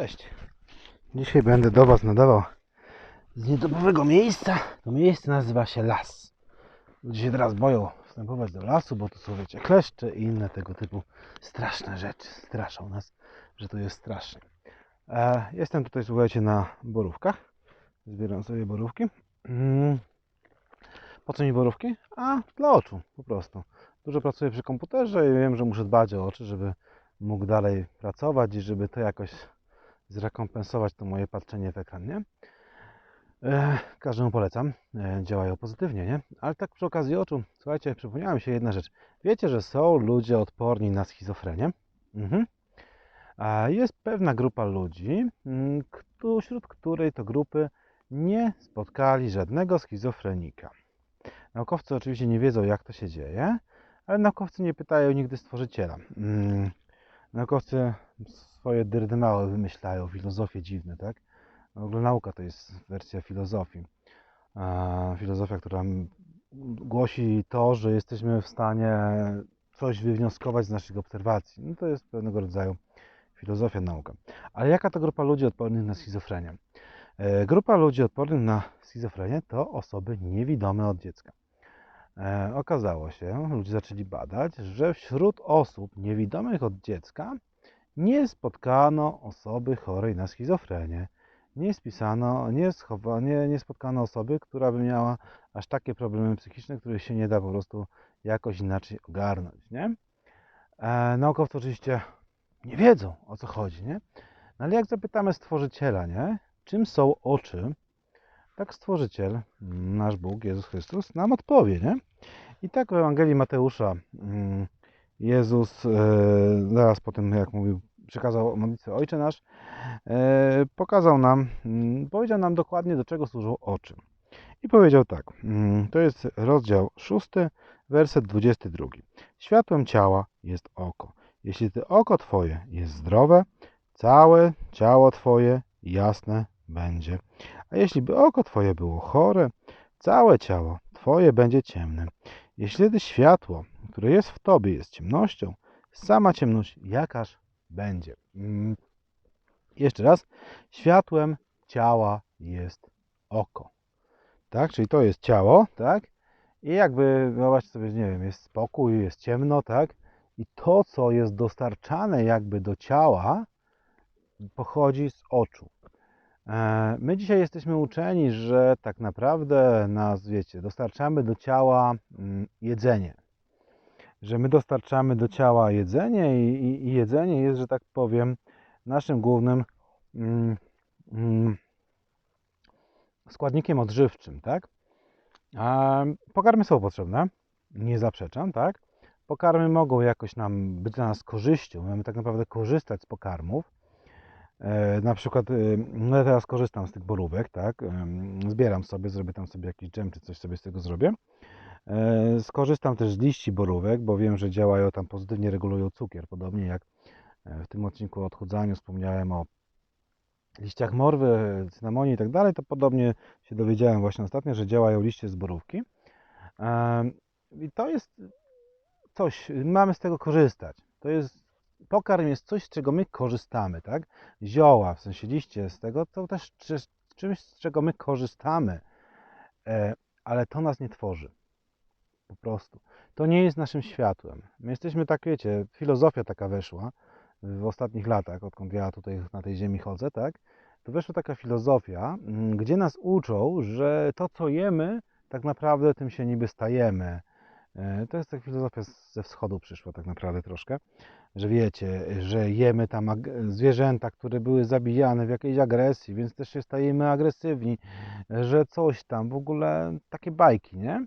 Cześć. Dzisiaj będę do Was nadawał z nietypowego miejsca. To miejsce nazywa się las. Ludzie się teraz boją wstępować do lasu, bo to są wiecie kleszcze i inne tego typu straszne rzeczy. Straszą nas, że to jest straszne. E, jestem tutaj, słuchajcie, na borówkach. Zbieram sobie borówki. Mm. Po co mi borówki? A, dla oczu, po prostu. Dużo pracuję przy komputerze i wiem, że muszę dbać o oczy, żeby mógł dalej pracować i żeby to jakoś zrekompensować to moje patrzenie w ekran, nie? E, każdemu polecam, e, działają pozytywnie, nie? Ale tak przy okazji oczu, słuchajcie, przypomniała mi się jedna rzecz. Wiecie, że są ludzie odporni na schizofrenię? Mhm. A jest pewna grupa ludzi, mm, wśród której to grupy nie spotkali żadnego schizofrenika. Naukowcy oczywiście nie wiedzą, jak to się dzieje, ale naukowcy nie pytają nigdy stworzyciela. Naukowcy swoje dyrdymały wymyślają, filozofie dziwne, tak? W ogóle nauka to jest wersja filozofii. Filozofia, która głosi to, że jesteśmy w stanie coś wywnioskować z naszych obserwacji. No to jest pewnego rodzaju filozofia nauka. Ale jaka to grupa ludzi odpornych na schizofrenię? E, Grupa ludzi odpornych na schizofrenię to osoby niewidome od dziecka. E, okazało się, ludzie zaczęli badać, że wśród osób niewidomych od dziecka nie spotkano osoby chorej na schizofrenię. Nie spisano, nie, schowa, nie, nie spotkano osoby, która by miała aż takie problemy psychiczne, których się nie da po prostu jakoś inaczej ogarnąć, nie? E, naukowcy oczywiście nie wiedzą, o co chodzi, nie? No ale jak zapytamy stworzyciela, nie? Czym są oczy? Tak stworzyciel, nasz Bóg, Jezus Chrystus, nam odpowie, nie? I tak w Ewangelii Mateusza mm, Jezus e, zaraz po tym, jak mówił, przekazał modlitwę Ojcze Nasz, e, pokazał nam, mm, powiedział nam dokładnie, do czego służą oczy. I powiedział tak, mm, to jest rozdział 6, werset 22. Światłem ciała jest oko. Jeśli ty oko twoje jest zdrowe, całe ciało twoje jasne będzie. A jeśli by oko twoje było chore, całe ciało twoje będzie ciemne. Jeśli tedy światło, które jest w tobie, jest ciemnością, sama ciemność jakaż będzie. Mm. Jeszcze raz. Światłem ciała jest oko. Tak? Czyli to jest ciało, tak? I jakby, wyobraźcie sobie, nie wiem, jest spokój, jest ciemno, tak? I to, co jest dostarczane jakby do ciała, pochodzi z oczu. E, My dzisiaj jesteśmy uczeni, że tak naprawdę nas, wiecie, dostarczamy do ciała mm, jedzenie. Że my dostarczamy do ciała jedzenie i, i, i jedzenie jest, że tak powiem, naszym głównym mm, mm, składnikiem odżywczym, tak? Pokarmy są potrzebne, nie zaprzeczam, tak? Pokarmy mogą jakoś nam być dla nas korzyścią, mamy tak naprawdę korzystać z pokarmów. E, na przykład, y, no ja teraz korzystam z tych borówek, tak? Zbieram sobie, zrobię tam sobie jakiś dżem czy coś sobie z tego zrobię. E, Skorzystam też z liści borówek, bo wiem, że działają tam pozytywnie, regulują cukier. Podobnie jak e, w tym odcinku o odchudzaniu wspomniałem o liściach morwy, cynamonie i tak dalej, to podobnie się dowiedziałem właśnie ostatnio, że działają liście z borówki. I to jest coś, mamy z tego korzystać. To jest, pokarm jest coś, z czego my korzystamy, tak? Zioła, w sensie liście z tego, to też czy- czymś, z czego my korzystamy, e, ale to nas nie tworzy. Po prostu. To nie jest naszym światłem. My jesteśmy tak, wiecie, filozofia taka weszła w ostatnich latach, odkąd ja tutaj na tej ziemi chodzę, tak? To weszła taka filozofia, mm, gdzie nas uczą, że to, co jemy, tak naprawdę tym się niby stajemy. E, To jest taka filozofia ze wschodu przyszła tak naprawdę troszkę, że wiecie, że jemy tam zwierzęta, które były zabijane w jakiejś agresji, więc też się stajemy agresywni, że coś tam, w ogóle takie bajki, nie?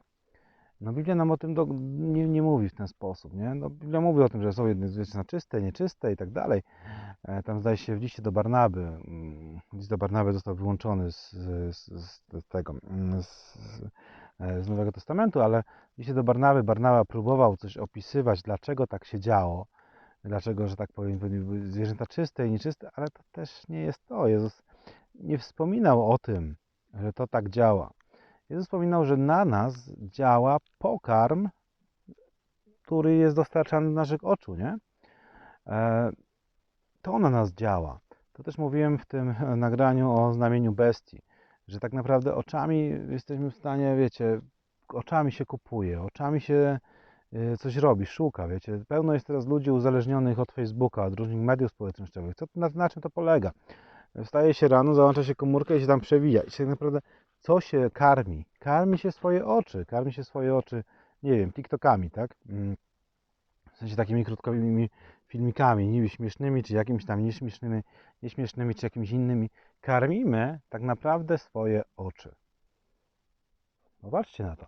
No Biblia nam o tym do, nie, nie mówi w ten sposób, nie? No, Biblia mówi o tym, że są jedne zwierzęta czyste, nieczyste i tak dalej. E, Tam zdaje się w liście do Barnaby, mm, list do Barnaby został wyłączony z, z, z, tego, mm, z, z Nowego Testamentu, ale liście do Barnaby Barnaba próbował coś opisywać, dlaczego tak się działo, dlaczego, że tak powiem, były zwierzęta czyste i nieczyste, ale to też nie jest to. Jezus nie wspominał o tym, że to tak działa. Jezus wspominał, że na nas działa pokarm, który jest dostarczany do naszych oczu, nie? E, To na nas działa. To też mówiłem w tym e, nagraniu o znamieniu bestii, że tak naprawdę oczami jesteśmy w stanie, wiecie, oczami się kupuje, oczami się y, coś robi, szuka, wiecie. Pełno jest teraz ludzi uzależnionych od Facebooka, od różnych mediów społecznościowych. Co, na, na czym to polega? Wstaje się rano, załącza się komórkę i się tam przewija. I tak naprawdę co się karmi? Karmi się swoje oczy, karmi się swoje oczy, nie wiem, TikTokami, tak? Mm. W sensie takimi krótkowymi filmikami, niby śmiesznymi, czy jakimiś tam nieśmiesznymi, nieśmiesznymi, czy jakimiś innymi. Karmimy tak naprawdę swoje oczy. Popatrzcie na to.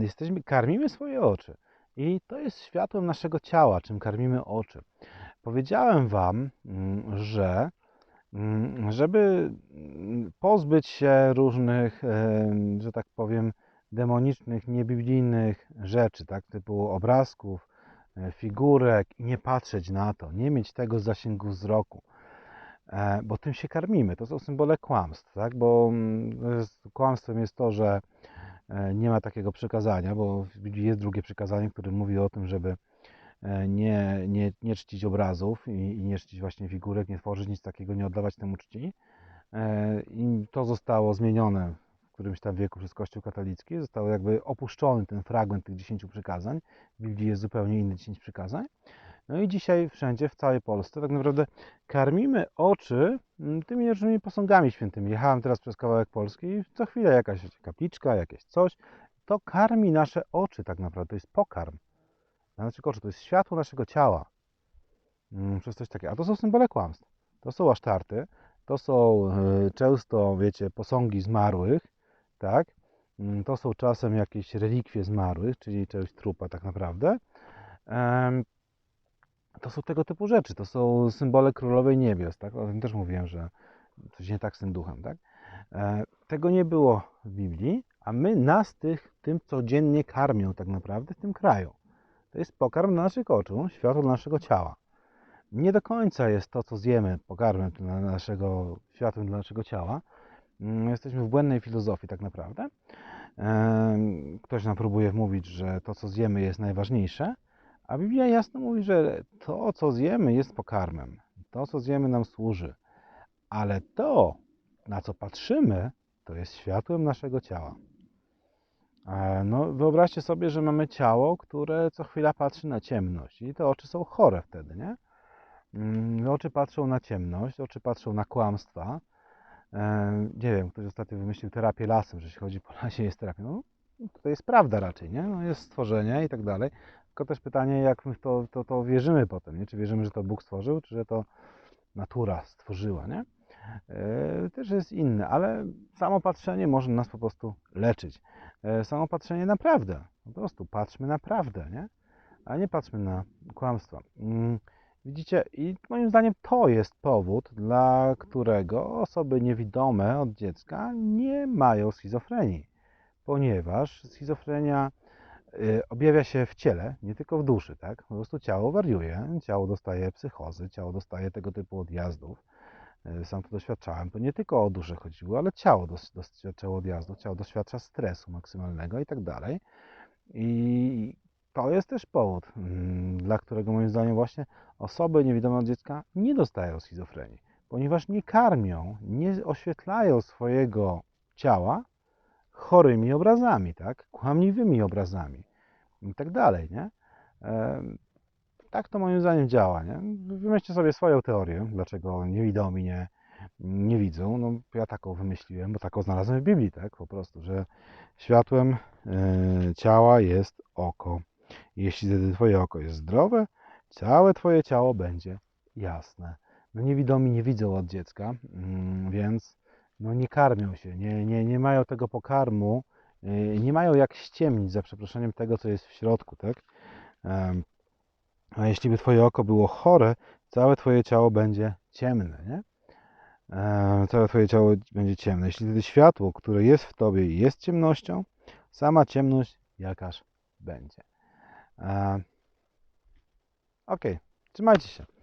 Jesteśmy, karmimy swoje oczy. I to jest światłem naszego ciała, czym karmimy oczy. Powiedziałem Wam, mm, że mm, żeby pozbyć się różnych, że tak powiem, demonicznych, niebiblijnych rzeczy, tak, typu obrazków, figurek i nie patrzeć na to, nie mieć tego zasięgu wzroku, e, bo tym się karmimy. To są symbole kłamstw, tak, bo mm, kłamstwem jest to, że e, nie ma takiego przykazania, bo jest drugie przykazanie, które mówi o tym, żeby e, nie, nie, nie czcić obrazów i, i nie czcić właśnie figurek, nie tworzyć nic takiego, nie oddawać temu czci. E, I to zostało zmienione którymś tam wieku przez Kościół katolicki. Został jakby opuszczony ten fragment tych dziesięciu przykazań. W Biblii jest zupełnie inny dziesięć przykazań. No i dzisiaj wszędzie, w całej Polsce, tak naprawdę karmimy oczy mm, tymi różnymi posągami świętymi. Jechałem teraz przez kawałek Polski i co chwilę jakaś kapliczka, jakieś coś. To karmi nasze oczy tak naprawdę, to jest pokarm. Dla naszych oczu, to jest światło naszego ciała. Mm, Przez coś takiego. A to są symbole kłamstw. To są asztarty, to są e, często, wiecie, posągi zmarłych, tak? Mm, To są czasem jakieś relikwie zmarłych, czyli część trupa tak naprawdę. To są tego typu rzeczy. To są symbole królowej niebios, tak? O tym też mówiłem, że coś nie tak z tym duchem, tak? E, Tego nie było w Biblii, a my nas tych, tym codziennie karmią tak naprawdę w tym kraju. To jest pokarm dla naszych oczu, światło dla naszego ciała. Nie do końca jest to, co zjemy, pokarmem dla naszego, światłem dla naszego ciała. Mm, Jesteśmy w błędnej filozofii tak naprawdę. Ktoś nam próbuje wmówić, że to, co zjemy, jest najważniejsze, a Biblia jasno mówi, że to, co zjemy, jest pokarmem. To, co zjemy, nam służy. Ale to, na co patrzymy, to jest światłem naszego ciała. E, No, wyobraźcie sobie, że mamy ciało, które co chwila patrzy na ciemność i te oczy są chore wtedy, nie? Mm, Oczy patrzą na ciemność, oczy patrzą na kłamstwa. Nie wiem, ktoś ostatnio wymyślił terapię lasem, że jeśli chodzi po lasie jest terapia. No, to jest prawda raczej, nie? No, jest stworzenie i tak dalej. Tylko też pytanie, jak my w to, to, to wierzymy potem, nie? Czy wierzymy, że to Bóg stworzył, czy że to natura stworzyła, nie? Też jest inne, ale samo patrzenie może nas po prostu leczyć. Samo patrzenie na prawdę. Po prostu patrzmy na prawdę, nie? A nie patrzmy na kłamstwa. Mm, Widzicie, i moim zdaniem to jest powód, dla którego osoby niewidome od dziecka nie mają schizofrenii, ponieważ schizofrenia y, objawia się w ciele, nie tylko w duszy, tak? Po prostu ciało wariuje, ciało dostaje psychozy, ciało dostaje tego typu odjazdów. Y, Sam to doświadczałem, to nie tylko o duszę chodziło, ale ciało doświadczało odjazdów, ciało doświadcza stresu maksymalnego i tak dalej. I to jest też powód, mm, dla którego moim zdaniem właśnie osoby niewidome od dziecka nie dostają schizofrenii, ponieważ nie karmią, nie oświetlają swojego ciała chorymi obrazami, tak? Kłamliwymi obrazami i tak dalej, nie? Tak to moim zdaniem działa, nie? Wymyślcie sobie swoją teorię, dlaczego niewidomi nie, nie widzą. No, ja taką wymyśliłem, bo taką znalazłem w Biblii, tak? Po prostu, że światłem e, ciała jest oko. Jeśli wtedy Twoje oko jest zdrowe, całe Twoje ciało będzie jasne. No niewidomi nie widzą od dziecka, mm, więc no nie karmią się, nie, nie, nie mają tego pokarmu, yy, nie mają jak ściemnić, za przeproszeniem, tego, co jest w środku, tak? A jeśli by Twoje oko było chore, całe Twoje ciało będzie ciemne, nie? Em, Całe Twoje ciało będzie ciemne. Jeśli wtedy światło, które jest w Tobie jest ciemnością, sama ciemność jakaż będzie. Okej, okay. trzymajcie się.